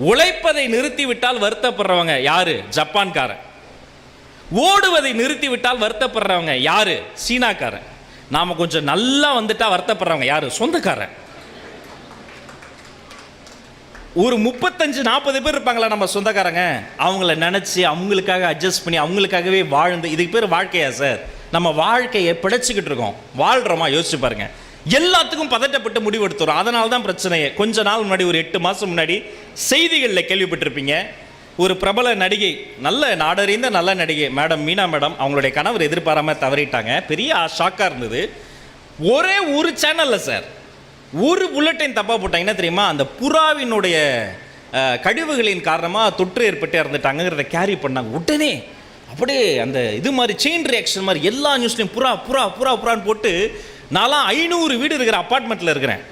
உழைப்பதை நிறுத்தி விட்டால் வருத்தப்படுறவங்க யாரு? ஜப்பான்காரன். ஓடுவதை நிறுத்திவிட்டால் வருத்தப்படுறவங்க யாரு? சீனாக்காரன். நாம கொஞ்சம் நல்லா வந்துட்டா வருத்தப்படுறவங்க யாரு? சொந்தக்காரன். ஒரு முப்பத்தஞ்சு நாற்பது பேர் இருப்பாங்களா நம்ம சொந்தக்காரங்க? அவங்கள நினச்சி அவங்களுக்காக அட்ஜஸ்ட் பண்ணி அவங்களுக்காகவே வாழ்ந்து இதுக்கு பேர் வாழ்க்கையா சார் நம்ம வாழ்க்கையை பிழைச்சிக்கிட்டு இருக்கோம். வாழ்கிறோமா யோசிச்சு பாருங்கள் எல்லாத்துக்கும் பதட்டப்பட்டு முடிவெடுத்துறோம் அதனால தான் பிரச்சனையே. கொஞ்ச நாள் முன்னாடி ஒரு எட்டு மாதம் முன்னாடி செய்திகளில் கேள்விப்பட்டிருப்பீங்க. ஒரு பிரபல நடிகை நல்ல நாடறிந்த நல்ல நடிகை மேடம் மீனா மேடம் அவங்களுடைய கணவர் எதிர்பாராமல் தவறிட்டாங்க. பெரிய ஷாக்காக இருந்தது. ஒரே ஒரு சேனலில் சார் ஒரு புல்லட்டையும் தப்பாக போட்டாங்க. என்ன தெரியுமா? அந்த புறாவினுடைய கழிவுகளின் காரணமாக தொற்று ஏற்பட்டு இறந்துட்டாங்கிறத கேரி பண்ணாங்க. உடனே அப்படியே அந்த இது மாதிரி செயின் ரியாக்ஷன் மாதிரி எல்லா நியூஸ்லையும் புறா புறா புறா புறான்னு போட்டு நான்லாம் ஐநூறு வீடு இருக்கிற அப்பார்ட்மெண்ட்டில் இருக்கிறேன்.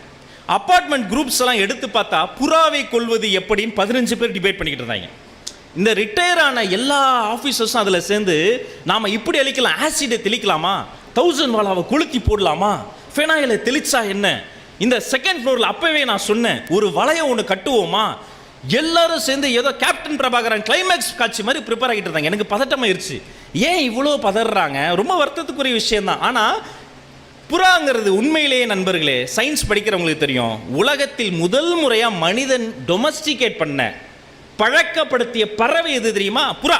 அப்பார்ட்மெண்ட் குரூப்ஸ் எல்லாம் எடுத்து பார்த்தா புறாவை கொள்வது எப்படின்னு பதினஞ்சு பேர் டிபேட் பண்ணிக்கிட்டு இருந்தாங்க. இந்த ரிட்டையர் ஆன எல்லா ஆஃபீஸர்ஸும் அதில் சேர்ந்து நாம் இப்படி அழிக்கலாம் ஆசிடை தெளிக்கலாமா? தௌசண்ட் வாலாவை கொளுத்தி போடலாமா? ஃபெனாயிலை தெளிச்சா என்ன? இந்த செகண்ட் ஃப்ளோரில் அப்போவே நான் சொன்னேன் ஒரு வளையம் ஒன்று கட்டுவோமா? எல்லாரும் சேர்ந்து ஏதோ கேப்டன் பிரபாகரன் கிளைமேக்ஸ் காட்சி மாதிரி ப்ரிப்பேர் ஆகிட்டு இருந்தாங்க. எனக்கு பதட்டமாயிருச்சு. ஏன் இவ்வளோ பதறாங்க? ரொம்ப வருத்தத்துக்குரிய விஷயம் தான் ஆனால் புறாங்கிறது உண்மையிலேயே நண்பர்களே சயின்ஸ் படிக்கிறவங்களுக்கு தெரியும். உலகத்தில் முதல் முறையாக மனிதன் டொமஸ்டிகேட் பண்ண பழக்கப்படுத்திய பறவை எது தெரியுமா? புறா.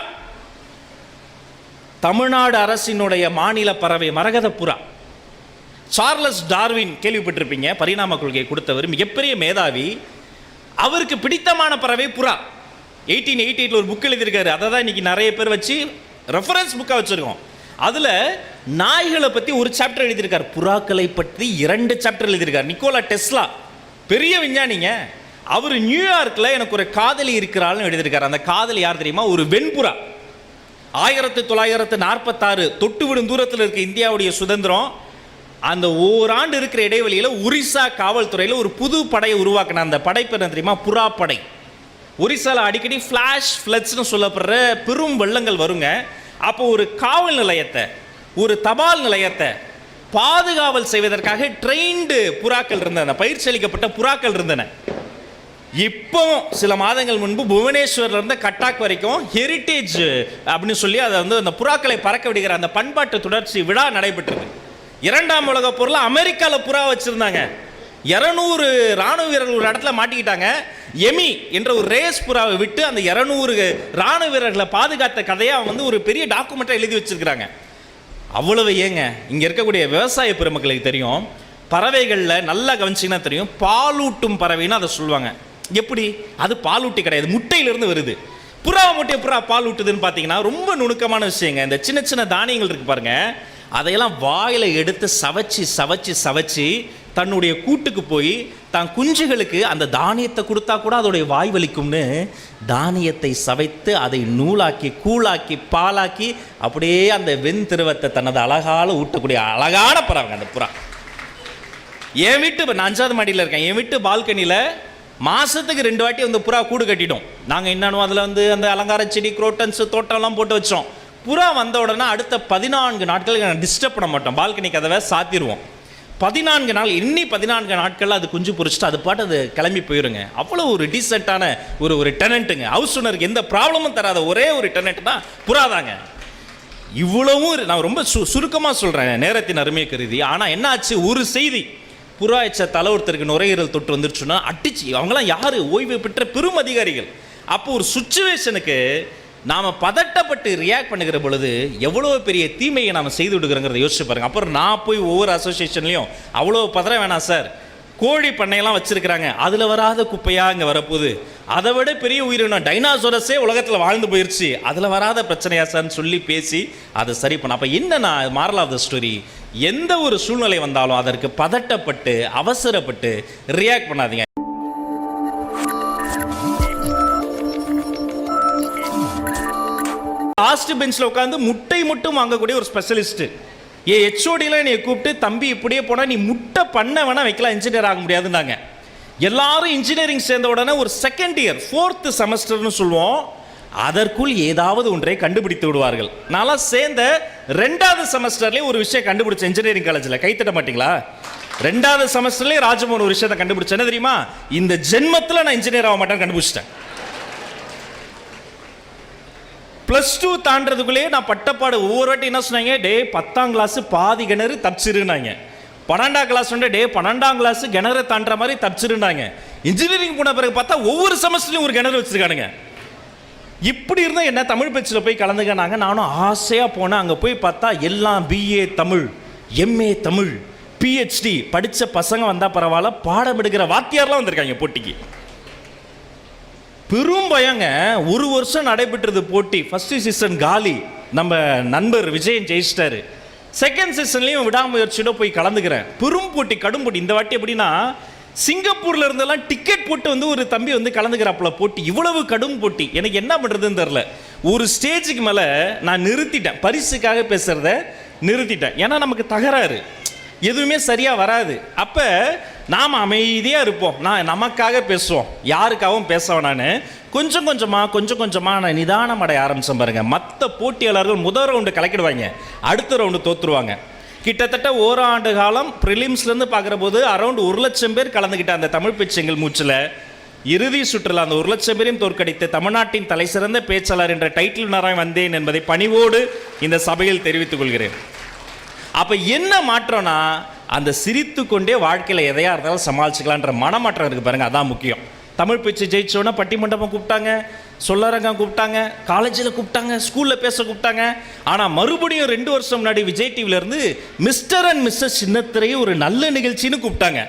தமிழ்நாடு அரசினுடைய மாநில பறவை மரகத புறா. சார்லஸ் டார்வின் கேள்விப்பட்டிருப்பீங்க பரிணாம கொள்கையை கொடுத்தவர் மிகப்பெரிய மேதாவி. அவருக்கு பிடித்தமான பறவை புறா. எயிட்டீன் எயிட்டி எயிட்டில் ஒரு புக் எழுதியிருக்காரு. அதை தான் இன்னைக்கு நிறைய பேர் வச்சு ரெஃபரன்ஸ் புக்காக வச்சுருக்கோம். அதில் நாய்களை பற்றி ஒரு சாப்டர் எழுதியிருக்கார். புறாக்களை பற்றி இரண்டு சாப்டர் எழுதியிருக்கார். நிக்கோலா டெஸ்லா பெரிய விஞ்ஞானிங்க. அவர் நியூயார்க்கில் எனக்கு ஒரு காதலி இருக்கிறாள்னு எழுதியிருக்காரு. அந்த காதலி யார் தெரியுமா? ஒரு வெண்புறா. ஆயிரத்தி தொள்ளாயிரத்து நாற்பத்தாறு தொட்டு விடும் தூரத்தில் இருக்க இந்தியாவுடைய சுதந்திரம் அந்த ஓராண்டு இருக்கிற இடைவெளியில் ஒரிசா காவல்துறையில் ஒரு புது படையை உருவாக்கின அந்த படைப்பு என்ன தெரியுமா? புறா படை ஒரிசாவில் அடிக்கடி ஃப்ளாஷ் ஃப்ளட்ஸ்னு சொல்லப்படுற பெரும் வெள்ளங்கள் வருங்க. அப்போ ஒரு காவல் நிலையத்தை ஒரு தபால் நிலையத்தை பாதுகாவல் செய்வதற்காக ட்ரெயின்டு புறாக்கள் இருந்தன பயிற்சி அளிக்கப்பட்ட புறாக்கள் இருந்தன. இப்போ சில மாதங்கள் முன்பு புவனேஸ்வர்லேருந்து கட்டாக் வரைக்கும் ஹெரிட்டேஜ் அப்படின்னு சொல்லி அதை வந்து அந்த புறாக்களை பறக்க விடுகிற அந்த பண்பாட்டு தொடர்ச்சி விழா நடைபெற்றது. இரண்டாம் உலக பொருள் அமெரிக்காவில் புறா வச்சுருந்தாங்க. இரநூறு ராணுவ வீரர்கள் ஒரு இடத்துல மாட்டிக்கிட்டாங்க. எமி என்ற ஒரு ரேஸ் புறாவை விட்டு அந்த இரநூறு ராணுவ வீரர்களை பாதுகாத்த கதையை வந்து ஒரு பெரிய டாக்குமெண்ட்டாக எழுதி வச்சுருக்கிறாங்க. அவ்வளவு ஏங்க? இங்கே இருக்கக்கூடிய விவசாய பெருமக்களுக்கு தெரியும். பறவைகளில் நல்லா கவனிச்சிங்கன்னா தெரியும். பாலூட்டும் பறவைன்னு அதை சொல்லுவாங்க. எப்படி? அது பாலூட்டி கிடையாது. முட்டையிலிருந்து வருது. புறா முட்டையை புறா பால் ஊட்டுதுன்னு பார்த்தீங்கன்னா ரொம்ப நுணுக்கமான விஷயங்க. இந்த சின்ன சின்ன தானியங்கள் இருக்கு பாருங்க. அதையெல்லாம் வாயில் எடுத்து சவச்சு சவைச்சு சவச்சு தன்னுடைய கூட்டுக்கு போய் தான் குஞ்சுகளுக்கு அந்த தானியத்தை கொடுத்தா கூட அதோடைய வாய் வலிக்கும்னு தானியத்தை சவைத்து அதை நூலாக்கி கூழாக்கி பாலாக்கி அப்படியே அந்த வெண்திருவத்தை தனது அழகால் ஊட்டக்கூடிய அழகான பறவைங்க அந்த புறா. என் வீட்டு இப்போ நான் அஞ்சாவது மாடியில் இருக்கேன். என் வீட்டு பால்கனியில் மாதத்துக்கு ரெண்டு வாட்டி அந்த புறா கூடு கட்டிட்டோம். நாங்கள் என்னன்னு அதில் வந்து அந்த அலங்கார செடி குரோட்டன்ஸ் தோட்டம்லாம் போட்டு வச்சோம். புறா வந்த உடனே அடுத்த பதினான்கு நாட்களுக்கு நாங்கள் டிஸ்டர்ப் பண்ண மாட்டோம். பால்கனி கதவை சாத்திடுவோம் பதினான்கு நாள் இன்னி பதினான்கு நாட்களில் அது குஞ்சு பொரிச்சிட்டு அது பாட்டு அது கிளம்பி போயிருங்க. அவ்வளோ ஒரு டீசெண்டான ஒரு ஒரு டெனண்ட்டுங்க ஹவுஸ் ஓனருக்கு எந்த ப்ராப்ளமும் தராத ஒரே ஒரு டெனண்ட் தான் புறாதாங்க. இவ்வளவும் நான் ரொம்ப சு சுருக்கமாக சொல்கிறேன் நேரத்தின் அருமையை கருதி. ஆனால் என்ன ஆச்சு ஒரு செய்தி. புறா எச்ச தலை ஒருத்தருக்கு நுரையீரல் தொட்டு வந்துருச்சுன்னா அடிச்சு அவங்களாம் யார்? ஓய்வு பெற்ற பெரும் அதிகாரிகள். அப்போ ஒரு சுச்சுவேஷனுக்கு நாம் பதட்டப்பட்டு ரியாக்ட் பண்ணுகிற பொழுது எவ்வளோ பெரிய தீமையை நாம் செய்து விடுகிறோங்கிறத யோசிச்சு பாருங்க. அப்புறம் நான் போய் ஒவ்வொரு அசோசியேஷன்லேயும் அவ்வளோ பதற வேணாம் சார். கோழி பண்ணையெல்லாம் வச்சுருக்கிறாங்க. அதில் வராத குப்பையாக இங்கே வரப்போகுது. அதை விட பெரிய உயிரினம் டைனாசோரஸே உலகத்தில் வாழ்ந்து போயிடுச்சு அதில் வராத பிரச்சனையா சார்னு சொல்லி பேசி அதை சரி பண்ண. அப்போ என்னன்னா மாரல் ஆஃப் த ஸ்டோரி எந்த ஒரு சூழ்நிலை வந்தாலும் அதற்கு பதட்டப்பட்டு அவசரப்பட்டு ரியாக்ட் பண்ணாதீங்க. லாஸ்ட் பெஞ்சில் உட்காந்து முட்டை மட்டும் வாங்கக்கூடிய ஒரு ஸ்பெஷலிஸ்ட்டு ஏ ஹெச்ஓடியில் என்னை கூப்பிட்டு தம்பி இப்படியே போனால் நீ முட்டை பண்ண வேணால் வைக்கலாம் இன்ஜினியர் ஆக முடியாதுன்னாங்க. எல்லாரும் இன்ஜினியரிங் சேர்ந்த உடனே ஒரு செகண்ட் இயர் ஃபோர்த்து செமஸ்டர்னு சொல்லுவோம். அதற்குள் ஏதாவது ஒன்றை கண்டுபிடித்து விடுவார்கள். நான்லாம் சேர்ந்த ரெண்டாவது செமஸ்டர்லேயே ஒரு விஷயம் கண்டுபிடிச்சேன் இன்ஜினியரிங் காலேஜில் கைத்தட்ட மாட்டிங்களா? ரெண்டாவது செமஸ்டர்லேயே ராஜமோகன் ஒரு விஷயத்தை கண்டுபிடிச்சேன். தெரியுமா? இந்த ஜென்மத்தில் நான் இன்ஜினியர் ஆக மாட்டேன்னு கண்டுபிடிச்சிட்டேன். ப்ளஸ் டூ தாண்டதுக்குள்ளேயே நான் பட்டப்பாடு ஒவ்வொரு வாட்டி என்ன சொன்னாங்க? டே பத்தாம் கிளாஸ் பாதி கிணறு தப்பிச்சிருந்தாங்க. பன்னெண்டாம் கிளாஸ் வந்து டே பன்னெண்டாம் கிளாஸ் கிணறு தாண்டுற மாதிரி தப்பிச்சிருந்தாங்க. இன்ஜினியரிங் போன பிறகு பார்த்தா ஒவ்வொரு செமஸ்டர்லையும் ஒரு கிணறு வச்சிருக்கானுங்க. இப்படி இருந்தால் என்ன தமிழ் பேச்சில் போய் கலந்துக்கினாங்க. நானும் ஆசையாக போனேன். அங்கே போய் பார்த்தா எல்லாம் BA Tamil MA Tamil PhD படித்த பசங்க வந்தால் பரவாயில்ல பாடம் எடுக்கிற வாத்தியார்லாம் வந்திருக்காங்க போட்டிக்கு. பெரும் பயங்க. ஒரு வருஷம் நடைபெற்றது போட்டி. ஃபர்ஸ்ட் சீசன் காலி. நம்ம நண்பர் விஜயன் ஜெயிச்சிட்டாரு. செகண்ட் சீசன்லையும் விடாமுயற்சியோட போய் கலந்துக்கிறேன். பெரும் போட்டி கடும் போட்டி. இந்த வாட்டி எப்படின்னா சிங்கப்பூர்ல இருந்தெல்லாம் டிக்கெட் போட்டு வந்து ஒரு தம்பி வந்து கலந்துக்கிறாப்புல போட்டி. இவ்வளவு கடும் போட்டி. எனக்கு என்ன பண்றதுன்னு தெரில ஒரு ஸ்டேஜுக்கு மேல நான் நிறுத்திட்டேன். பரிசுக்காக பேசுறத நிறுத்திட்டேன். ஏன்னா நமக்கு தகராறு. எதுவுமே சரியா வராது. அப்போ நாம் அமைதியாக இருப்போம். நான் நமக்காக பேசுவோம். யாருக்காகவும் பேச வேணான்னு. கொஞ்சம் கொஞ்சமாக கொஞ்சம் கொஞ்சமாக நான் நிதானம் அடைய ஆரம்பித்தேன் பாருங்கள் மற்ற போட்டியாளர்கள் முதல் ரவுண்டு கலக்கிடுவாங்க. அடுத்த ரவுண்டு தோற்றுருவாங்க கிட்டத்தட்ட ஓராண்டு காலம் ப்ரிலிம்ஸ்லேருந்து பார்க்குற போது அரௌண்ட் ஒரு லட்சம் பேர் கலந்துக்கிட்ட அந்த தமிழ் பேச்சுங்கள் மூச்சில். இறுதி சுற்றுலா அந்த ஒரு லட்சம் பேரையும் தோற்கடித்து தமிழ்நாட்டின் தலைசிறந்த பேச்சாளர் என்ற டைட்டில் நேரம் வந்தேன் என்பதை பணிவோடு இந்த சபையில் தெரிவித்துக் கொள்கிறேன். அப்போ என்ன மாற்றம்னா அந்த சிரித்து கொண்டே வாழ்க்கையில் எதையாக இருந்தாலும் சமாளிச்சுக்கலான்ற மனமாற்றம் இருக்குது பாருங்கள் அதான் முக்கியம். தமிழ் பேச்சு ஜெயிச்சோன்னா பட்டிமண்டபம் கூப்பிட்டாங்க சொல்லரங்கம் கூப்பிட்டாங்க காலேஜில் கூப்பிட்டாங்க ஸ்கூலில் பேச கூப்பிட்டாங்க. ஆனால் மறுபடியும் ரெண்டு வருஷம் முன்னாடி விஜய் டிவிலேருந்து மிஸ்டர் அண்ட் மிஸ்ஸஸ் சின்னத்திரையை ஒரு நல்ல நிகழ்ச்சின்னு கூப்பிட்டாங்க.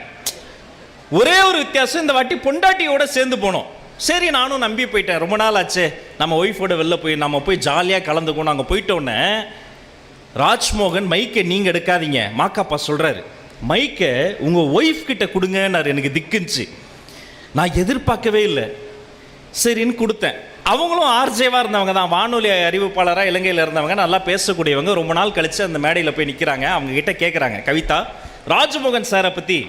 ஒரே ஒரு வித்தியாசம் இந்த வாட்டி பொண்டாட்டியோட சேர்ந்து போனோம். சரி நானும் நம்பி போயிட்டேன். ரொம்ப நாள் ஆச்சு. நம்ம ஒய்ஃபோட வெளில போய் நம்ம போய் ஜாலியாக கலந்துக்கணும் அங்கே போயிட்டோன்னே ராஜ்மோகன் மைக்கை நீங்கள் எடுக்காதீங்க. மாக்காப்பா சொல்கிறாரு மைக்கை உங்கள் ஒய்ஃப் கிட்ட கொடுங்கன்னார். எனக்கு திக்குச்சு நான் எதிர்பார்க்கவே இல்லை. சரின்னு கொடுத்தேன். அவங்களும் ஆர்ஜேவாக இருந்தவங்க தான். வானொலி அறிவிப்பாளராக இலங்கையில் இருந்தவங்க. நல்லா பேசக்கூடியவங்க. ரொம்ப நாள் கழித்து அந்த மேடையில் போய் நிற்கிறாங்க அவங்க கிட்ட கேட்குறாங்க கவிதா ராஜ்மோகன் சாரை பற்றி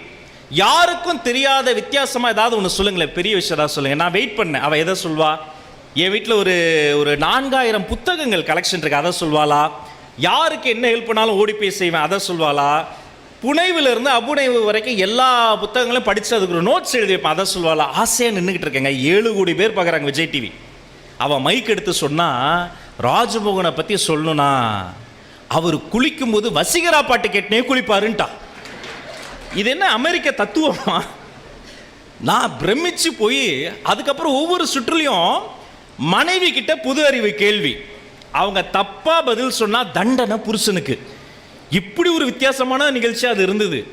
யாருக்கும் தெரியாத வித்தியாசமாக ஏதாவது ஒன்று சொல்லுங்களேன். பெரிய விஷயம் ஏதாவது சொல்லுங்கள் நான் வெயிட் பண்ணேன். அவள் எதை சொல்வா? என் வீட்டில் ஒரு ஒரு நான்காயிரம் புத்தகங்கள் கலெக்ஷன் இருக்கு. அதை சொல்வாளா? யாருக்கு என்ன ஹெல்ப் பண்ணாலும் ஓடி போய் செய்வேன். அதை சொல்வாளா புனைவிலிருந்து அபுனைவு வரைக்கும் எல்லா புத்தகங்களும் படித்து அதுக்கு ஒரு நோட்ஸ் எழுதி வைப்பேன். அதை சொல்வாளா ஆசையாக நின்றுக்கிட்டு இருக்கேங்க. ஏழு கோடி பேர் பார்க்குறாங்க விஜய் டிவி அவன் மைக் எடுத்து சொன்னால் ராஜமோகனை பற்றி சொல்லணும்னா அவர் குளிக்கும்போது வசிகரா பாட்டு கேட்டனே குளிப்பாருன்ட்டா. இது என்ன அமெரிக்க தத்துவமா? நான் பிரமிச்சு போய் அதுக்கப்புறம் ஒவ்வொரு சுற்றுலையும் மனைவி கிட்ட புது அறிவு கேள்வி. அவங்க தப்பா பதில் சொன்னா தண்டனை புருஷனுக்கு. இப்படி ஒரு வித்தியாசமான நிகழ்ச்சி அது இருந்தது.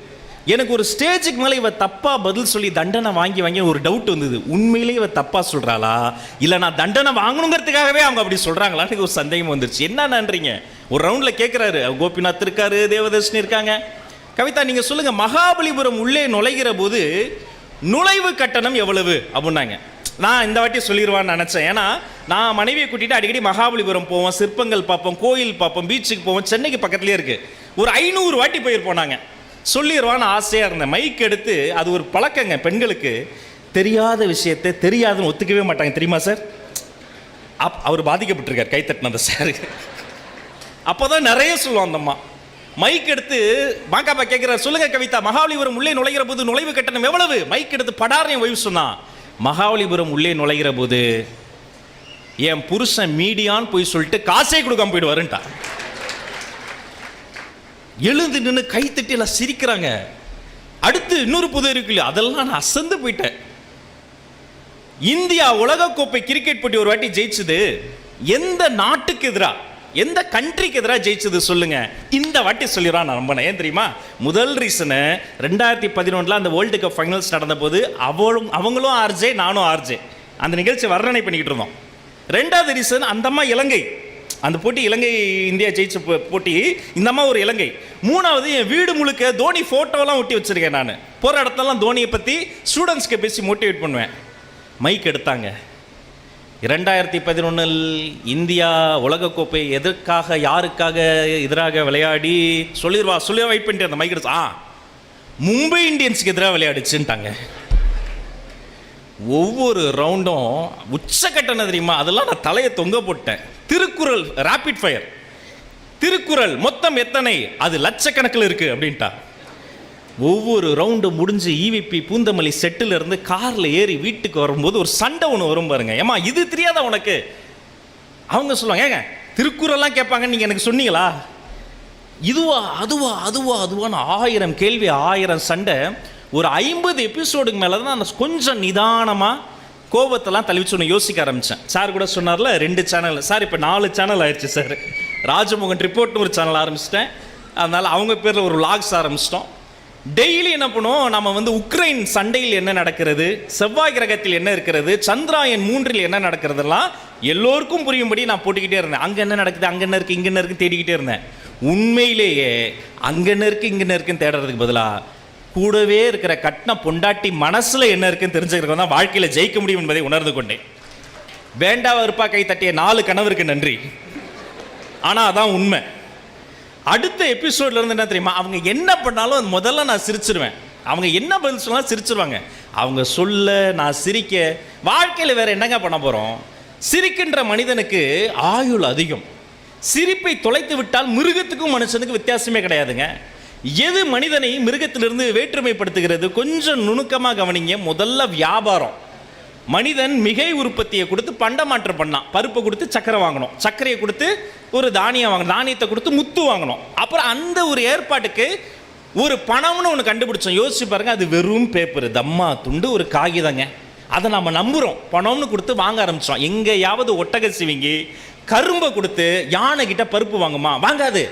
எனக்கு ஒரு ஸ்டேஜுக்கு மேலே இவ தப்பா பதில் சொல்லி தண்டனை வாங்கி வாங்கி ஒரு டவுட் வந்தது. உண்மையிலேயே இவ தப்பா சொல்றாளா? இல்லை நான் தண்டனை வாங்கணுங்கிறதுக்காகவே அவங்க அப்படி சொல்றாங்களான்னு எனக்கு ஒரு சந்தேகம் வந்துருச்சு. என்ன நன்றீங்க? ஒரு ரவுண்ட்ல கேட்குறாரு கோபிநாத் இருக்காரு தேவதர்ஷினி இருக்காங்க. கவிதா நீங்க சொல்லுங்க. மகாபலிபுரம் உள்ளே நுழைகிற போது நுழைவு கட்டணம் எவ்வளவு? அப்படின்னாங்க. நான் இந்த வாட்டி சொல்லிடுவான்னு நினச்சேன். ஏன்னா நான் மனைவியை கூட்டிட்டு அடிக்கடி மகாபலிபுரம் போவோம் சிற்பங்கள் பார்ப்போம் கோயில் பார்ப்போம் பீச்சுக்கு போவோம். சென்னைக்கு பக்கத்துலேயே இருக்குது ஒரு ஐநூறு வாட்டி போயிருப்போம் நாங்கள் சொல்லிடுவான்னு ஆசையாக இருந்தேன். மைக் எடுத்து அது ஒரு பழக்கங்க பெண்களுக்கு. தெரியாத விஷயத்தை தெரியாதுன்னு ஒத்துக்கவே மாட்டாங்க. தெரியுமா சார் அப் அவர் பாதிக்கப்பட்டிருக்கார் கைத்தட்டின அந்த சார் அப்போதான் நிறைய சொல்லுவோம் அந்தம்மா மைக் எடுத்து பாக்காப்பா கேட்குறாரு சொல்லுங்க கவிதா. மகாபலிபுரம் உள்ளே நுழைகிற போது நுழைவு கட்டணம் எவ்வளவு? மைக் எடுத்து படார் என் சொன்னான் மகாபலிபுரம் உள்ளே நுழைகிற போது என் புருஷன் மீடியான்னு போய் சொல்லிட்டு காசே கொடுக்காம போயிடுவாருன்ட்டா எழுந்து நின்று கை தட்டி எல்லாம் சிரிக்கிறாங்க. அடுத்து இன்னொரு புது இருக்கு இல்லையா? அதெல்லாம் நான் அசந்து போயிட்டேன். இந்தியா உலகக்கோப்பை கிரிக்கெட் போட்டி ஒரு வாட்டி ஜெயிச்சது. எந்த நாட்டுக்கு எதிராக எந்த கண்ட்ரிக்கு எதிராக ஜெயிச்சது சொல்லுங்க. இந்த வாட்டி சொல்லிடுறான் நான் நம்பினேன் ஏன் தெரியுமா? முதல் ரீசனு ரெண்டாயிரத்தி பதினொன்றில் அந்த வேர்ல்டு கப் ஃபைனல்ஸ் நடந்தபோது அவளும் அவங்களும் ஆர்ஜே நானும் ஆர்ஜே அந்த நிகழ்ச்சி வர்ணனை பண்ணிக்கிட்டு இருந்தோம். ரெண்டாவது ரீசன் அந்த அம்மா இலங்கை. அந்த போட்டி இலங்கை இந்தியா ஜெயிச்ச போட்டி இந்த அம்மா ஒரு இலங்கை. மூணாவது என் வீடு முழுக்க தோனி ஃபோட்டோலாம் ஒட்டி வச்சுருக்கேன் நான். போகிற இடத்துலலாம் தோனியை பற்றி ஸ்டூடெண்ட்ஸ்க்கு பேசி மோட்டிவேட் பண்ணுவேன். மைக் எடுத்தாங்க. இரண்டாயிரத்தி பதினொன்றில் இந்தியா உலகக்கோப்பை எதற்காக யாருக்காக எதிராக விளையாடி சொல்லிடுவா சொல்லி வெயிட் பண்ணிட்டு அந்த மைக் ஆ மும்பை இந்தியன்ஸுக்கு எதிராக விளையாடுச்சுன்ட்டாங்க. ஒவ்வொரு ரவுண்டும் உச்சக்கட்டண தெரியுமா? அதெல்லாம் நான் தலையை தொங்க போட்டேன். திருக்குறள் ராபிட் ஃபயர் திருக்குறள் மொத்தம் எத்தனை? அது லட்சக்கணக்கில் இருக்குது அப்படின்ட்டா. ஒவ்வொரு ரவுண்டு முடிஞ்சு ஈவிபி பூந்தமல்லி செட்டில் இருந்து காரில் ஏறி வீட்டுக்கு வரும்போது ஒரு சண்டை ஒன்று வரும் பாருங்க. ஏமா இது தெரியாதா உனக்கு? அவங்க சொல்லுவாங்க ஏங்க திருக்குறள்லாம் கேட்பாங்கன்னு நீங்கள் எனக்கு சொன்னீங்களா? இதுவா அதுவா அதுவா அதுவான்னு ஆயிரம் கேள்வி ஆயிரம் சண்டை. ஒரு ஐம்பது எபிசோடுக்கு மேலே தான் நான் கொஞ்சம் நிதானமாக கோபத்தெல்லாம் தள்ளி சொன்ன யோசிக்க ஆரம்பித்தேன் சார் கூட சொன்னார்ல ரெண்டு சேனல் சார் இப்போ நாலு சேனல் ஆயிடுச்சு சார். ராஜமோகன் ரிப்போர்ட்னு ஒரு சேனல் ஆரம்பிச்சிட்டேன். அதனால் அவங்க பேரில் ஒரு வ்ளாக்ஸ் ஆரம்பிச்சிட்டோம். டெய்லி என்ன பண்ணுவோம்? நம்ம வந்து உக்ரைன் சண்டையில் என்ன நடக்கிறது? செவ்வாய் கிரகத்தில் என்ன இருக்கிறது? சந்திராயன் மூன்றில் என்ன நடக்கிறதுலாம் எல்லோருக்கும் புரியும்படி நான் போட்டுக்கிட்டே இருந்தேன். அங்கே என்ன நடக்குது? அங்கே என்ன இருக்குது இங்கே என்ன தேடிக்கிட்டே இருந்தேன். உண்மையிலேயே அங்கே என்ன இருக்குது இங்கே என்ன இருக்குன்னு தேடுறதுக்கு பதிலாக கூடவே இருக்கிற கட்டின பொண்டாட்டி மனசில் என்ன இருக்குன்னு தெரிஞ்சுக்கிறவங்க தான் வாழ்க்கையில் ஜெயிக்க முடியும் என்பதை உணர்ந்து கொண்டேன். வேண்டா வெறுப்பா கை தட்டிய நாலு கணவருக்கு நன்றி. ஆனால் அதான் உண்மை. அடுத்த எபிசோட்ல இருந்து என்ன தெரியுமா? அவங்க என்ன பண்ணாலும் அது முதல்ல நான் சிரிச்சிருவேன். அவங்க என்ன பதில் சொன்னாலும் சிரிச்சிருவாங்க. அவங்க சொல்ல நான் சிரிக்க வாழ்க்கையில் வேற என்னங்க பண்ண போகிறோம் சிரிக்கின்ற மனிதனுக்கு ஆயுள் அதிகம். சிரிப்பை தொலைத்து விட்டால் மிருகத்துக்கும் மனுஷனுக்கு வித்தியாசமே கிடையாதுங்க. எது மனிதனை மிருகத்திலிருந்து வேற்றுமைப்படுத்துகிறது? கொஞ்சம் நுணுக்கமாக கவனிங்க. முதல்ல வியாபாரம். மனிதன் மிகை உற்பத்தியை கொடுத்து பண்டமாற்றம் பண்ணான். பருப்பை கொடுத்து சக்கரை வாங்கணும். சர்க்கரையை கொடுத்து ஒரு தானியம் வாங்கணும். தானியத்தை கொடுத்து முத்து வாங்கணும். அப்புறம் அந்த ஒரு ஏற்பாட்டுக்கு ஒரு பணம்னு ஒன்று கண்டுபிடிச்சோம். யோசிச்சு பாருங்க அது வெறும் பேப்பர் தம்மா துண்டு ஒரு காகிதங்க. அதை நம்ம நம்புகிறோம் பணம்னு கொடுத்து வாங்க ஆரம்பித்தோம் எங்கேயாவது ஒட்டக சிவிங்கி கரும்பை கொடுத்து யானை கிட்ட பருப்பு வாங்குமா? வாங்காது.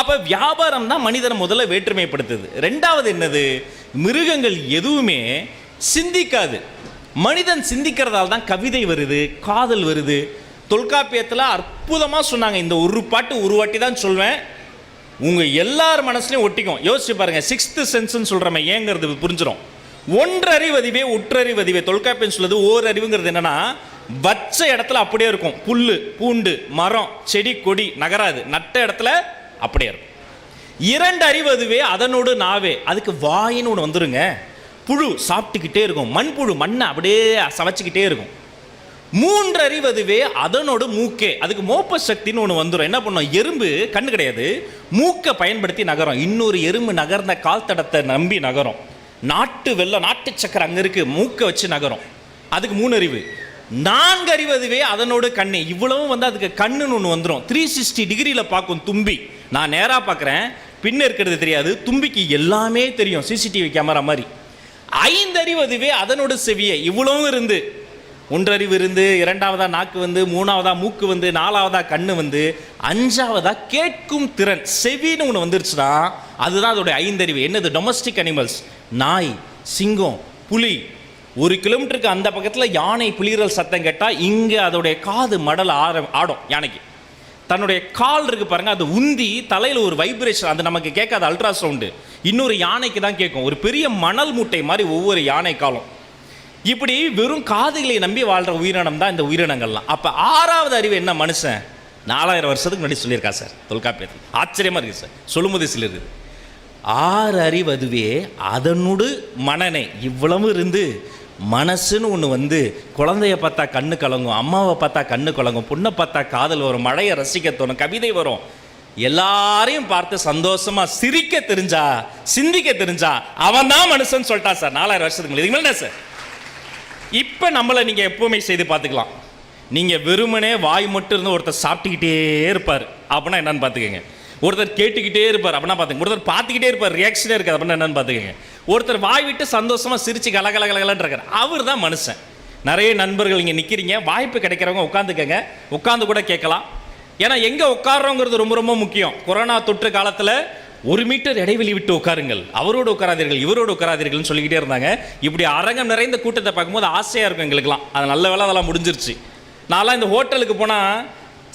அப்போ வியாபாரம் தான் மனிதனை முதல்ல வேற்றுமைப்படுத்துது. ரெண்டாவது என்னது? மிருகங்கள் எதுவுமே சிந்திக்காது. மனிதன் சிந்திக்கிறதால தான் கவிதை வருது காதல் வருது. தொல்காப்பியத்தில் அற்புதமாக சொன்னாங்க. இந்த ஒரு பாட்டு ஒரு வாட்டி தான் சொல்வேன். உங்கள் எல்லார் மனசுலையும் ஒட்டிக்கும். யோசிச்சு பாருங்கள் சிக்ஸ்த்து சென்ஸ்னு சொல்கிறோமே ஏங்கிறது புரிஞ்சிடும் ஒன்றறிவதிவே உற்றறிவதிவே. தொல்காப்பியம் சொல்லுது ஓர் அறிவுங்கிறது என்னன்னா வச்ச இடத்துல அப்படியே இருக்கும். புல் பூண்டு மரம் செடி கொடி நகராது. நட்ட இடத்துல அப்படியே இருக்கும். இரண்டு அறிவதுவே அதனோடு நாவே. அதுக்கு வாயின்னு ஒன்று வந்துருங்க. புழு சாப்பிட்டுக்கிட்டே இருக்கும். மண்புழு மண்ணை அப்படியே சவச்சிக்கிட்டே இருக்கும். மூன்று அறிவதுவே அதனோடு மூக்கே. அதுக்கு மோப்ப சக்தின்னு ஒன்று வந்துடும் என்ன பண்ணும்? எறும்பு கண்ணு கிடையாது. மூக்கை பயன்படுத்தி நகரம். இன்னொரு எறும்பு நகர்ந்த கால் தடத்தை நம்பி நகரும். நாட்டு வெள்ளம் நாட்டு சக்கரை அங்கே இருக்கு. மூக்கை வச்சு நகரும். அதுக்கு மூணு அறிவு நான்கு அறிவதுவே அதனோட கண்ணு. இவ்வளவும் வந்து அதுக்கு கண்ணுன்னு ஒன்று வந்துடும் த்ரீ சிக்ஸ்டி டிகிரியில் பார்க்கும் தும்பி. நான் நேராக பார்க்குறேன். பின்ன இருக்கிறது தெரியாது. தும்பிக்கு எல்லாமே தெரியும். சிசிடிவி கேமரா மாதிரி. ஐந்தறிவு அதுவே அதனோட செவிய. இவ்வளவும் இருந்து. ஒன்றறிவு இருந்து இரண்டாவதா நாக்கு வந்து மூணாவதா மூக்கு வந்து நாலாவதா கண்ணு வந்து அஞ்சாவதா கேட்கும் திறன். செவின்னு ஒன்று வந்துருச்சுன்னா அதுதான் அதோடைய ஐந்தறிவு. என்னது? டொமஸ்டிக் அனிமல்ஸ் நாய் சிங்கம் புலி. ஒரு கிலோமீட்டருக்கு அந்த பக்கத்தில் யானை புலிகள் சத்தம் கேட்டால் இங்கே அதோடைய காது மடல் ஆர ஆடும் யானைக்கு. தன்னுடைய கால் இருக்கு பாருங்க அது உந்தி தலையில் ஒரு வைப்ரேஷன் அது நமக்கு கேட்காத அல்ட்ரா சவுண்டு இன்னொரு யானைக்கு தான் கேட்கும். ஒரு பெரிய மணல் மூட்டை மாதிரி ஒவ்வொரு யானை காலம். இப்படி வெறும் காதுகளை நம்பி வாழ்கிற உயிரினம் தான் இந்த உயிரினங்கள்லாம். அப்போ ஆறாவது அறிவு என்ன மனுஷன்? நாலாயிரம் வருஷத்துக்கு முன்னாடி சொல்லியிருக்கா சார் தொல்காப்பியத்தில். ஆச்சரியமாக இருக்குது சார் சொல்லும்போது சில இருக்குது ஆறு அறிவு அதுவே அதனோடு மனநே இவ்வளவு இருந்து மனசுன்னு ஒன்று வந்து குழந்தைய பார்த்தா கண்ணு கலங்கும் அம்மாவை பார்த்தா கண்ணு கலங்கும் பொண்ணை பார்த்தா காதல் வரும் மழையை ரசிக்க தோணும் கவிதை வரும். எல்லாரையும் பார்த்து சந்தோஷமா சிரிக்க தெரிஞ்சா சிந்திக்க தெரிஞ்சா அவன் தான் மனுஷன் சொல்லிட்டா சார். நாலாயிரம் வருஷத்துக்கு இதுக்கு மேல என்ன சார்? இப்போ நம்மளை நீங்கள் எப்பவுமே செய்து பார்த்துக்கலாம். நீங்கள் வெறுமனே வாய் மட்டும் இருந்து ஒருத்தர் சாப்பிட்டுக்கிட்டே இருப்பார். அப்படின்னா என்னன்னு பார்த்துக்கங்க. ஒருத்தர் கேட்டுக்கிட்டே இருப்பார். அப்படின்னா பார்த்துங்க ஒருத்தர் பார்த்துக்கிட்டே இருப்பார். ரியாக்ஷனே இருக்காது. அப்படின்னா என்னன்னு பார்த்துக்கங்க. ஒருத்தர் வாய் விட்டு சந்தோஷமாக சிரிச்சு கலகல கலகலன்னு இருக்கார். அவர் தான் மனுஷன். நிறைய நண்பர்கள் இங்கே நிற்கிறீங்க வாய்ப்பு கிடைக்கிறவங்க உட்காந்துக்கங்க. உட்காந்து கூட கேட்கலாம். ஏன்னா எங்கே உட்கார்றோங்கிறது ரொம்ப ரொம்ப முக்கியம். கொரோனா தொற்று காலத்தில் ஒரு மீட்டர் இடைவெளி விட்டு உட்காருங்கள். அவரோடு உட்காராதீர்கள் இவரோடு உட்காராதீர்கள்னு சொல்லிக்கிட்டே இருந்தாங்க. இப்படி அரங்கம் நிறைந்த கூட்டத்தை பார்க்கும்போது ஆசையாக இருக்கும் எங்களுக்குலாம் அது நல்ல வேலை அதெல்லாம் முடிஞ்சிருச்சு. நான்லாம் இந்த ஹோட்டலுக்கு போனால்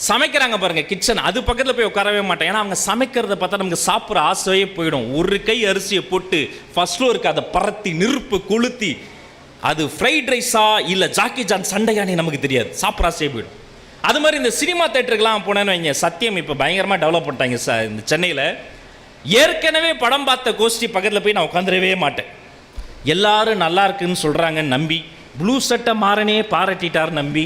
சமைக்கிறாங்க பாருங்க கிச்சன் அது பக்கத்தில் போய் உட்காரவே மாட்டேன். ஏன்னா அவங்க சமைக்கிறத பார்த்தா நமக்கு சாப்பிட்ற ஆசையே போயிடும். ஒரு கை அரிசியை போட்டு ஃபர்ஸ்ட் ஃப்ளோருக்கு அதை பரத்தி நெருப்பு கொளுத்தி அது ஃப்ரைட் ரைஸா இல்லை ஜாக்கி ஜான் சண்டையானே நமக்கு தெரியாது. சாப்பிட்ற ஆசையே போயிடும். அது மாதிரி இந்த சினிமா தேட்டருக்குலாம் போனேன்னு வைங்க சத்தியம் இப்போ பயங்கரமாக டெவலப் பண்ணிட்டாங்க சார். இந்த சென்னையில் ஏற்கனவே படம் பார்த்த கோஷ்டி பக்கத்தில் போய் நான் உட்காந்துடவே மாட்டேன். எல்லாரும் நல்லா இருக்குன்னு சொல்கிறாங்கன்னு நம்பி ப்ளூ சட்டை மாறனே பாராட்டிட்டார் நம்பி.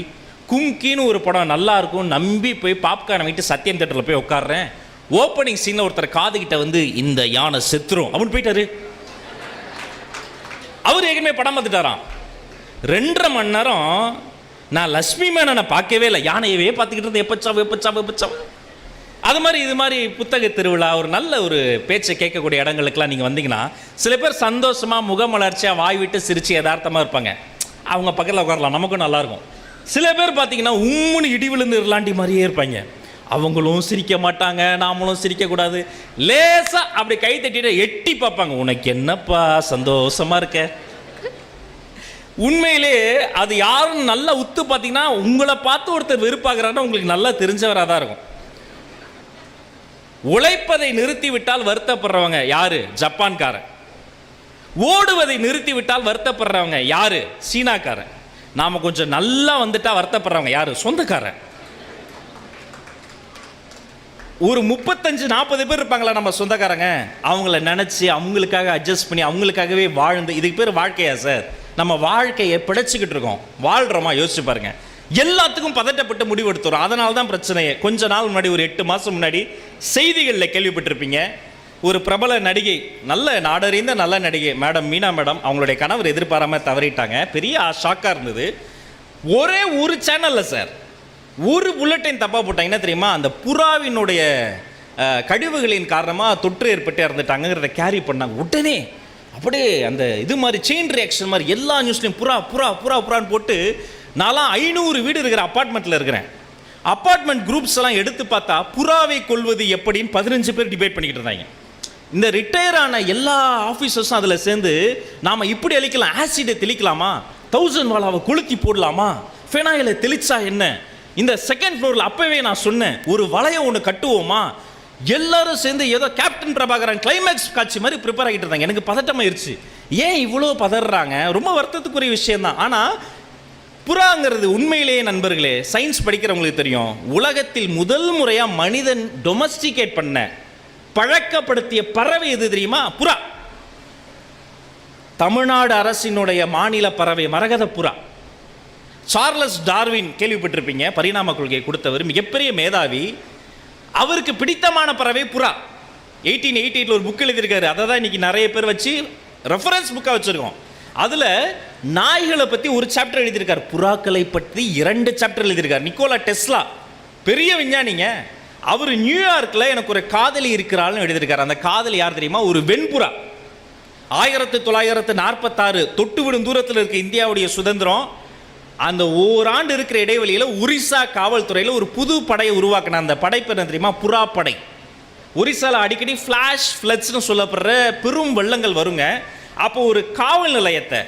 கும்கின்னு ஒரு படம் நல்லா இருக்கும் நம்பி போய் பாப்கார்ன் வாங்கிட்டு சத்தியம் தேட்டரில் போய் உட்காடுறேன் ஓப்பனிங் சீனில் ஒருத்தர் காதுகிட்ட வந்து இந்த யானை செத்துரும். அப்படின்னு போயிட்டாரு. அவர் ஏற்கனவே படம் பார்த்துட்டாராம். ரெண்டரை மணி நேரம் நான் லக்ஷ்மி மேனனை பார்க்கவே இல்லை. யானையவே பார்த்துக்கிட்டு இருந்தேன். எப்பச்சா எப்பச்சா எப்பச்சாவ். அது மாதிரி இது மாதிரி புத்தக திருவிழா ஒரு நல்ல ஒரு பேச்சை கேட்கக்கூடிய இடங்களுக்கெல்லாம் நீங்கள் வந்தீங்கன்னா சில பேர் சந்தோஷமாக முகமலர்ச்சியாக வாய் விட்டு சிரித்து யதார்த்தமாக இருப்பாங்க. அவங்க பக்கத்தில் உட்காரலாம். நமக்கும் நல்லாயிருக்கும் சில பேர் பார்த்தீங்கன்னா உம்முன்னு இடி விழுந்து மாதிரியே இருப்பாங்க. அவங்களும் சிரிக்க மாட்டாங்க நாமளும் சிரிக்கக்கூடாது லேசாக அப்படி கை தட்டிட்டு எட்டி பார்ப்பாங்க. உனக்கு என்னப்பா சந்தோஷமா இருக்க? உண்மையிலே அது யாரும் நல்லா உத்து பார்த்தீங்கன்னா உங்களை பார்த்து ஒருத்தர் வெறுப்பாகிறாருன்னா உங்களுக்கு நல்லா தெரிஞ்சவராக தான் இருக்கும். உழைப்பதை நிறுத்தி விட்டால் வருத்தப்படுறவங்க யாரு? ஜப்பான்காரன். ஓடுவதை நிறுத்தி விட்டால் வருத்தப்படுறவங்க யாரு? சீனாக்காரன். நாம் கொஞ்சம் நல்லா வந்துட்டா வருத்தப்படுறவங்க யார்? சொந்தக்காரன். ஒரு முப்பத்தஞ்சு நாற்பது பேர் இருப்பாங்களா நம்ம சொந்தக்காரங்க? அவங்கள நினச்சி அவங்களுக்காக அட்ஜஸ்ட் பண்ணி அவங்களுக்காகவே வாழ்ந்து இதுக்கு பேர் வாழ்க்கையா சார்? நம்ம வாழ்க்கையை பிழைச்சிக்கிட்டு இருக்கோம். வாழ்கிறோமா யோசிச்சு பாருங்கள் எல்லாத்துக்கும் பதட்டப்பட்டு முடிவு எடுத்துறோம். அதனால தான் பிரச்சனையே. கொஞ்ச நாள் முன்னாடி ஒரு எட்டு மாதம் முன்னாடி செய்திகளில் கேள்விப்பட்டிருப்பீங்க. ஒரு பிரபல நடிகை நல்ல நாடறிந்த நல்ல நடிகை மேடம் மீனா மேடம் அவங்களுடைய கணவர் எதிர்பாராமல் தவறிட்டாங்க. பெரிய ஷாக்காக இருந்தது. ஒரே ஒரு சேனலில் சார் ஒரு புல்லட்டின் தப்பாக போட்டாங்க. என்ன தெரியுமா? அந்த புறாவினுடைய கழிவுகளின் காரணமாக தொற்று ஏற்பட்டு இறந்துட்டாங்கிறத கேரி பண்ணாங்க. உடனே அப்படியே அந்த இது மாதிரி செயின் ரியாக்ஷன் மாதிரி எல்லா நியூஸ்லையும் புறா புறா புறா புறான்னு போட்டு நான்லாம் ஐநூறு வீடு இருக்கிற அப்பார்ட்மெண்ட்டில் இருக்கிறேன். அப்பார்ட்மெண்ட் குரூப்ஸ் எல்லாம் எடுத்து பார்த்தா புறாவை கொள்வது எப்படின்னு பதினஞ்சு பேர் டிபேட் பண்ணிக்கிட்டு இருந்தாங்க. இந்த ரிட்டையர் ஆன எல்லா ஆஃபீஸர்ஸும் அதில் சேர்ந்து நாம் இப்படி அழிக்கலாம் ஆசிடை தெளிக்கலாமா? தௌசண்ட் வாலாவை கொளுத்தி போடலாமா? ஃபெனாயிலை தெளிச்சா என்ன? இந்த செகண்ட் ஃப்ளோரில் அப்போவே நான் சொன்னேன் ஒரு வளையம் ஒன்று கட்டுவோமா? எல்லாரும் சேர்ந்து ஏதோ கேப்டன் பிரபாகரன் கிளைமேக்ஸ் காட்சி மாதிரி ப்ரிப்பேர் ஆகிட்டு இருந்தாங்க. எனக்கு பதட்டமாயிருச்சு. ஏன் இவ்வளோ பதறாங்க? ரொம்ப வருத்தத்துக்குரிய விஷயம் தான் ஆனால் புறாங்கிறது உண்மையிலேயே நண்பர்களே சயின்ஸ் படிக்கிறவங்களுக்கு தெரியும். உலகத்தில் முதல் முறையாக மனிதன் டொமஸ்டிகேட் பண்ண பழக்கப்படுத்திய பறவை எது தெரியுமா? புறா. தமிழ்நாடு அரசினுடைய மாநில பறவை மரகத புறா சார்லஸ் டார்வின் கேள்விப்பட்டிருப்பீங்க பரிணாம கொள்கையை கொடுத்தவர் மிகப்பெரிய மேதாவி. அவருக்கு பிடித்தமான பறவை புறா. எயிட்டீன் எயிட்டி எயிட்டில் ஒரு புக் எழுதியிருக்காரு. அதை தான் இன்னைக்கு நிறைய பேர் வச்சு ரெஃபரன்ஸ் புக்காக வச்சுருக்கோம். அதில் நாய்களை பற்றி ஒரு சாப்டர் எழுதியிருக்காரு. புறாக்களை பற்றி இரண்டு சாப்டர் எழுதியிருக்கார். Nikola Tesla. பெரிய விஞ்ஞானிங்க. அவர் நியூயார்க்கில் எனக்கு ஒரு காதலி இருக்கிறாள்னு எழுதியிருக்காரு. அந்த காதலி யார் தெரியுமா? ஒரு வெண்புறா. ஆயிரத்தி தொள்ளாயிரத்து நாற்பத்தாறு தொட்டு விடும் தூரத்தில் இருக்க இந்தியாவுடைய சுதந்திரம் அந்த ஓராண்டு இருக்கிற இடைவெளியில் ஒரிசா காவல்துறையில் ஒரு புது படையை உருவாக்கின அந்த படைப்பு என்ன தெரியுமா? புறா படை ஒரிசாவில் அடிக்கடி ஃப்ளாஷ் ஃப்ளட்ஸ்னு சொல்லப்படுற பெரும் வெள்ளங்கள் வருங்க. அப்போ ஒரு காவல் நிலையத்தை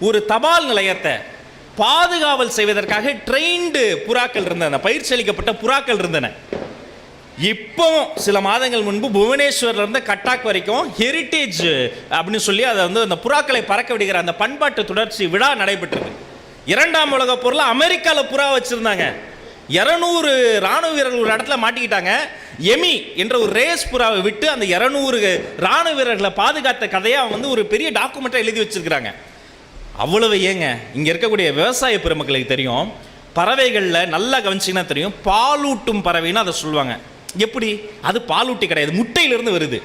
ஒரு தபால் நிலையத்தை பாதுகாவல் செய்வதற்காக ட்ரெயின்டு புறாக்கள் இருந்தன. பயிற்சி அளிக்கப்பட்ட புறாக்கள் இருந்தன. இப்போ சில மாதங்கள் முன்பு புவனேஸ்வர்லேருந்து கட்டாக் வரைக்கும் ஹெரிட்டேஜ் அப்படின்னு சொல்லி அதை வந்து அந்த புறாக்களை பறக்க விடுகிற அந்த பண்பாட்டு தொடர்ச்சி விழா நடைபெற்றது. இரண்டாம் உலக பொருள் அமெரிக்காவில் புறா வச்சுருந்தாங்க. இரநூறு ராணுவ வீரர்கள் ஒரு இடத்துல மாட்டிக்கிட்டாங்க. எமி என்ற ஒரு ரேஸ் புறாவை விட்டு அந்த இரநூறு ராணுவ வீரர்களை பாதுகாத்த கதையை வந்து ஒரு பெரிய டாக்குமெண்ட்டாக எழுதி வச்சிருக்கிறாங்க. அவ்வளவு ஏங்க? இங்கே இருக்கக்கூடிய விவசாய பெருமக்களுக்கு தெரியும். பறவைகளில் நல்லா கவனிச்சிங்கன்னா தெரியும். பாலூட்டும் பறவைன்னு அதை சொல்லுவாங்க. எப்படி? அது பாலூட்டி கிடையாது முட்டையிலிருந்து வருது.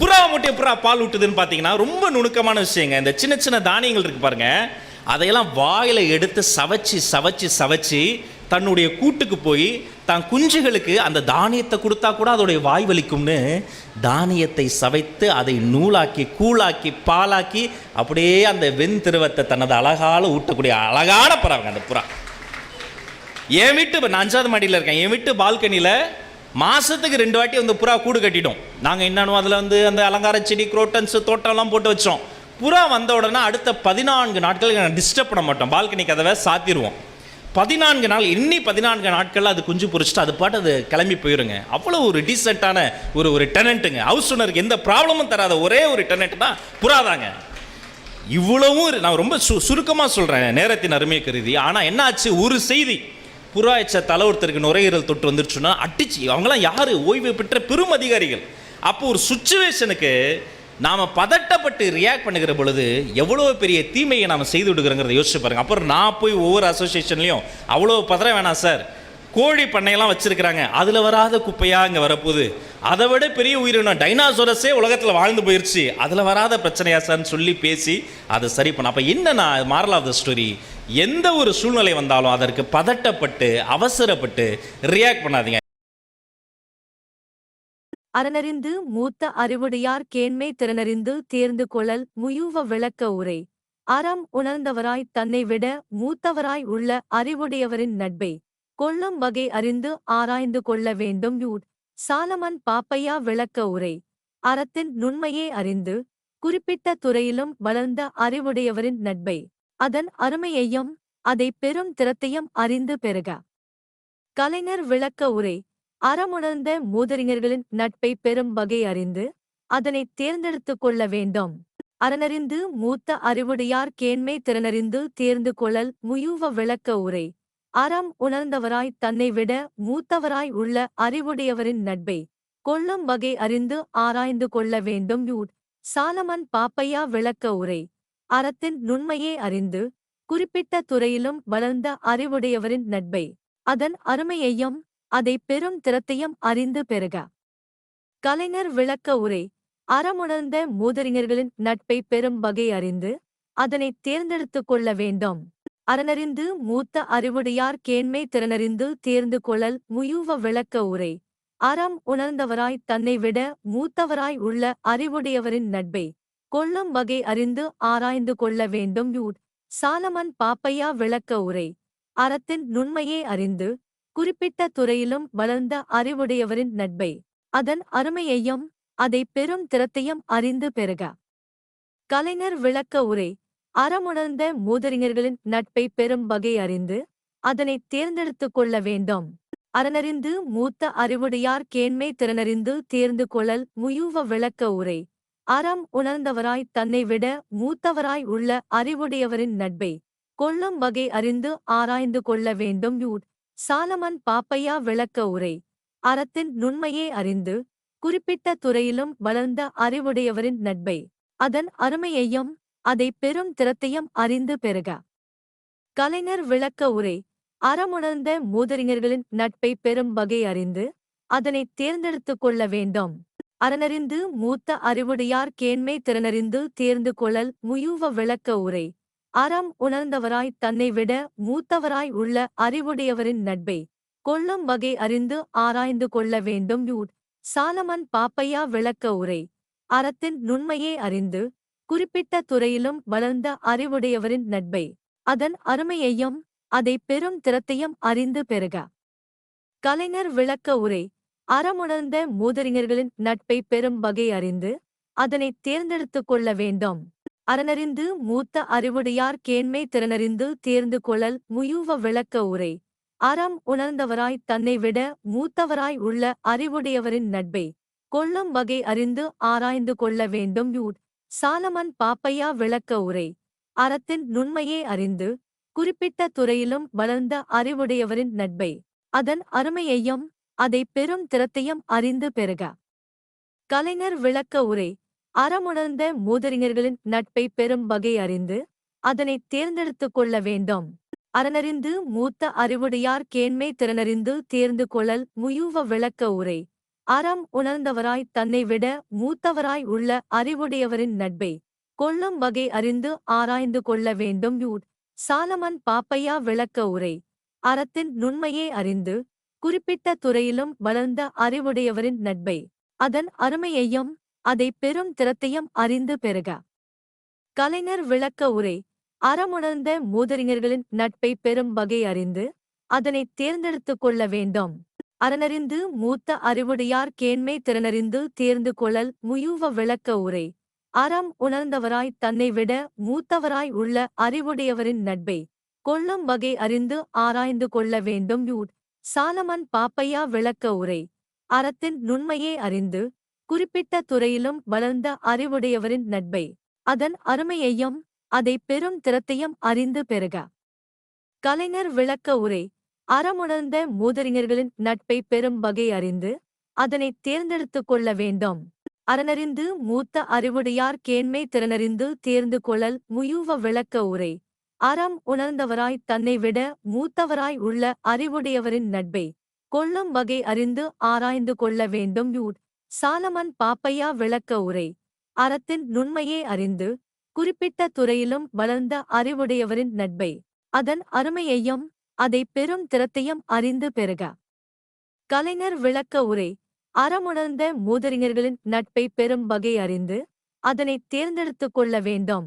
புறா முட்டை புறா பால் ஊட்டுதுன்னு பார்த்தீங்கன்னா ரொம்ப நுணுக்கமான விஷயங்க. இந்த சின்ன சின்ன தானியங்கள் இருக்கு பாருங்க. அதையெல்லாம் வாயில எடுத்து சவச்சு சவச்சு சவச்சு தன்னுடைய கூட்டுக்கு போய் தான் குஞ்சுகளுக்கு அந்த தானியத்தை கொடுத்தா கூட அதோடைய வாய் வலிக்கும்னு தானியத்தை சவைத்து அதை நூலாக்கி கூழாக்கி பாலாக்கி அப்படியே அந்த வெண்திருவத்தை தனது அழகால ஊட்டக்கூடிய அழகான பறவைங்க அந்த புறா. என் வீட்டு நான் அஞ்சாவது மாடியில் இருக்கேன். என் வீட்டு பால்கனியில் மாதத்துக்கு ரெண்டு வாட்டி வந்து புறா கூடு கட்டிட்டோம். நாங்கள் என்னன்னு அதில் வந்து அந்த அலங்கார செடி குரோட்டன்ஸு தோட்டம்லாம் போட்டு வச்சோம். புறா வந்த உடனே அடுத்த பதினான்கு நாட்களுக்கு டிஸ்டர்ப் பண்ண மாட்டோம். பால்கனி கதவை சாத்திடுவோம் பதினான்கு நாள் எண்ணி பதினான்கு நாட்களில் அது குஞ்சு பொரிச்சிட்டு அது பாட்டு அது கிளம்பி போயிருங்க. அவ்வளோ ஒரு டீசெண்டான ஒரு ஒரு டெனண்ட்டுங்க ஹவுஸ் ஓனருக்கு எந்த ப்ராப்ளமும் தராத ஒரே ஒரு டெனண்ட் தான் புறாதாங்க. இவ்வளவும் நான் ரொம்ப சு சுருக்கமாக சொல்கிறேன் நேரத்தின் அருமையை கருதி. ஆனால் என்னாச்சு? ஒரு செய்தி. புறா எச்ச தலை ஒருத்தருக்கு நுரையீரல் தொட்டு வந்துருச்சுன்னா அடிச்சு அவங்களாம் யார்? ஓய்வு பெற்ற பெரும் அதிகாரிகள். அப்போ ஒரு சுச்சுவேஷனுக்கு நாம் பதட்டப்பட்டு ரியாக்ட் பண்ணுகிற பொழுது எவ்வளோ பெரிய தீமையை நாம் செய்து விடுகிறோங்கிறத யோசிச்சு பாருங்க. அப்புறம் நான் போய் ஒவ்வொரு அசோசியேஷன்லேயும் அவ்வளோ பதற வேணாம் சார். கோழி பண்ணையெல்லாம் வச்சுருக்கிறாங்க. அதில் வராத குப்பையாக இங்கே வரப்போகுது? அதை விட பெரிய உயிரினம் டைனாசோரஸே உலகத்தில் வாழ்ந்து போயிடுச்சு அதில் வராத பிரச்சனையா சார்னு சொல்லி பேசி அதை சரி பண்ண அப்போ என்னன்னா நான் மாரல் ஆஃப் த ஸ்டோரி எந்த ஒரு சூழ்நிலை வந்தாலும் அதற்கு பதட்டப்பட்டு அவசரப்பட்டு ரியாக்ட் பண்ணாதீங்க. அறனறிந்து மூத்த அறிவுடையார் கேண்மை திறனறிந்து தேர்ந்து கொள்ளல் முயுவ விளக்க உரை. அறம் உணர்ந்தவராய் தன்னை விட மூத்தவராய் உள்ள அறிவுடையவரின் நட்பை கொள்ளும் வகை அறிந்து ஆராய்ந்து கொள்ள வேண்டும் யூட். சாலமன் பாப்பையா விளக்க உரை. அறத்தின் நுண்மையே அறிந்து குறிப்பிட்ட துறையிலும் வளர்ந்த அறிவுடையவரின் நட்பை அதன் அருமையையும் அதை பெரும் திறத்தையும் அறிந்து பெறுக. கலைஞர் விளக்க உரை. அறமுணர்ந்த மூதறிஞர்களின் நட்பை பெரும் வகை அறிந்து அதனை தேர்ந்தெடுத்துக் கொள்ள வேண்டும். அறனறிந்து மூத்த அறிவுடையார் கேண்மை திறனறிந்து தேர்ந்து கொள்ளல் முயூவ விளக்க உரை. அறம் உணர்ந்தவராய் தன்னை விட மூத்தவராய் உள்ள அறிவுடையவரின் நட்பை கொள்ளும் வகை அறிந்து ஆராய்ந்து கொள்ள வேண்டும் யூட் சாலமன் பாப்பையா விளக்க உரை. அறத்தின் நுண்மையே அறிந்து குறிப்பிட்ட துறையிலும் வளர்ந்த அறிவுடையவரின் நட்பை அதன் அருமையையும் அதை பெரும் திறத்தையும் அறிந்து பெறுக. கலைஞர் விளக்க உரை அறமுணர்ந்த மூதறிஞர்களின் நட்பை பெரும் வகை அறிந்து அதனை தேர்ந்தெடுத்துக் கொள்ள வேண்டும். அறனறிந்து மூத்த அறிவுடையார் கேண்மை திறனறிந்து தேர்ந்து கொள்ளல் முயூவ விளக்க உரை அறம் உணர்ந்தவராய் தன்னை விட மூத்தவராய் உள்ள அறிவுடையவரின் நட்பை கொள்ளும் வகை அறிந்து ஆராய்ந்து கொள்ள வேண்டும். யூட். சாலமன் பாப்பையா விளக்க உரை. அறத்தின் நுண்மையே அறிந்து குறிப்பிட்ட துறையிலும் வளர்ந்த அறிவுடையவரின் நட்பை. அதன் அருமையையும் அதை பெரும் திறத்தையும் அறிந்து பெறுக கலைஞர் விளக்க உரை. அறமுணர்ந்த மூதறிஞர்களின் நட்பை பெரும் வகை அறிந்து அதனை தேர்ந்தெடுத்துக் கொள்ள வேண்டும். அறனறிந்து மூத்த அறிவுடையார் கேண்மை திறனறிந்து தேர்ந்து கொள்ளல் முயூவ விளக்க உரை. அறம் உணர்ந்தவராய் தன்னை விட மூத்தவராய் உள்ள அறிவுடையவரின் நட்பை கொள்ளும் வகை அறிந்து ஆராய்ந்து கொள்ள வேண்டும். யூட் சாலமன் பாப்பையா விளக்க உரை. அறத்தின் நுண்மையே அறிந்து குறிப்பிட்ட துறையிலும் வளர்ந்த அறிவுடையவரின் நட்பை அதன் அருமையையும் அதை பெரும் திறத்தையும் அறிந்து பெறுக. கலைஞர் விளக்க உரை. அறமுணர்ந்த மூதறிஞர்களின் நட்பை பெரும் வகை அறிந்து அதனை தேர்ந்தெடுத்துக் கொள்ள வேண்டும். அறனறிந்து மூத்த அறிவுடையார் கேண்மை திறனறிந்து தேர்ந்து கொள்ளல் முயூவ விளக்க உரை. அறம் உணர்ந்தவராய் தன்னை விட மூத்தவராய் உள்ள அறிவுடையவரின் நட்பை கொள்ளும் வகை அறிந்து ஆராய்ந்து கொள்ள வேண்டும் யூட். சாலமன் பாப்பையா விளக்க உரை. அறத்தின் நுண்மையே அறிந்து குறிப்பிட்ட துறையிலும் வளர்ந்த அறிவுடையவரின் நட்பை. அதன் அருமையையும் அதை பெரும் திறத்தையும் அறிந்து பெறுக. கலைஞர் விளக்க உரை. அறமுணர்ந்த மூதறிஞர்களின் நட்பை பெறும் வகை அறிந்து அதனை தேர்ந்தெடுத்துக் கொள்ள வேண்டும். அறனறிந்து மூத்த அறிவுடையார் கேண்மை திறனறிந்து தேர்ந்து கொள்ளல் முயூவ விளக்க உரை. அறம் உணர்ந்தவராய் தன்னை விட மூத்தவராய் உள்ள அறிவுடையவரின் நட்பை கொள்ளும் வகை அறிந்து ஆராய்ந்து கொள்ள வேண்டும் யூட் சாலமன் பாப்பையா விளக்க உரை. அறத்தின் நுண்மையே அறிந்து குறிப்பிட்ட துறையிலும் வளர்ந்த அறிவுடையவரின் நட்பை அதன் அருமையையும் அதை பெரும் திறத்தையும் அறிந்து பெறுக. கலைஞர் விளக்க உரை. அறமுணர்ந்த மூதறிஞர்களின் நட்பை பெரும் வகை அறிந்து அதனை தேர்ந்தெடுத்துக் கொள்ள வேண்டும். அறனறிந்து மூத்த அறிவுடையார் கேண்மை திறனறிந்து தேர்ந்து கொள்ளல் முயுவ விளக்க உரை. அறம் உணர்ந்தவராய் தன்னை விட மூத்தவராய் உள்ள அறிவுடையவரின் நட்பை கொள்ளும் வகை அறிந்து ஆராய்ந்து கொள்ள வேண்டும். யூட். சாலமன் பாப்பையா விளக்க உரை. அறத்தின் நுண்மையே அறிந்து குறிப்பிட்ட துறையிலும் வளர்ந்த அறிவுடையவரின் நட்பை அதன் அருமையையும் அதை பெரும் திறத்தையும் அறிந்து பெறுக. கலைஞர் விளக்க உரை அறமுணர்ந்த மூதறிஞர்களின் நட்பை பெரும் வகை அறிந்து அதனை தேர்ந்தெடுத்துக் கொள்ள வேண்டும். அறனறிந்து மூத்த அறிவுடையார் கேண்மை திறனறிந்து தேர்ந்து கொள்ளல் முயூவ விளக்க உரை அறம் உணர்ந்தவராய் தன்னை விட மூத்தவராய் உள்ள அறிவுடையவரின் நட்பை கொள்ளும் வகை அறிந்து ஆராய்ந்து கொள்ள வேண்டும். யூட் சாலமன் பாப்பையா விளக்க உரை. அறத்தின் நுண்மையே அறிந்து குறிப்பிட்ட துறையிலும் வளர்ந்த அறிவுடையவரின் நட்பை அதன் அருமையையும் அதை பெரும் திறத்தையும் அறிந்து பெறுக. கலைஞர் விளக்க உரை. அறமுணர்ந்த மூதறிஞர்களின் நட்பை பெரும் வகை அறிந்து அதனை தேர்ந்தெடுத்துக் கொள்ள வேண்டும். அறனறிந்து மூத்த அறிவுடையார் கேண்மை திறனறிந்து தேர்ந்து கொள்ளல் முயூவ விளக்க உரை. அறம் உணர்ந்தவராய் தன்னை விட மூத்தவராய் உள்ள அறிவுடையவரின் நட்பை கொள்ளும் வகை அறிந்து ஆராய்ந்து கொள்ள வேண்டும். யூட். சாலமன் பாப்பையா விளக்க உரை. அறத்தின் நுண்மையே அறிந்து குறிப்பிட்ட துறையிலும் வளர்ந்த அறிவுடையவரின் நட்பை அதன் அருமையையும் அதை பெரும் திறத்தையும் அறிந்து பெறுக கலைஞர் விளக்க உரை. அறமுணர்ந்த மூதறிஞர்களின் நட்பை பெறும் வகை அறிந்து அதனை தேர்ந்தெடுத்துக் கொள்ள வேண்டும்.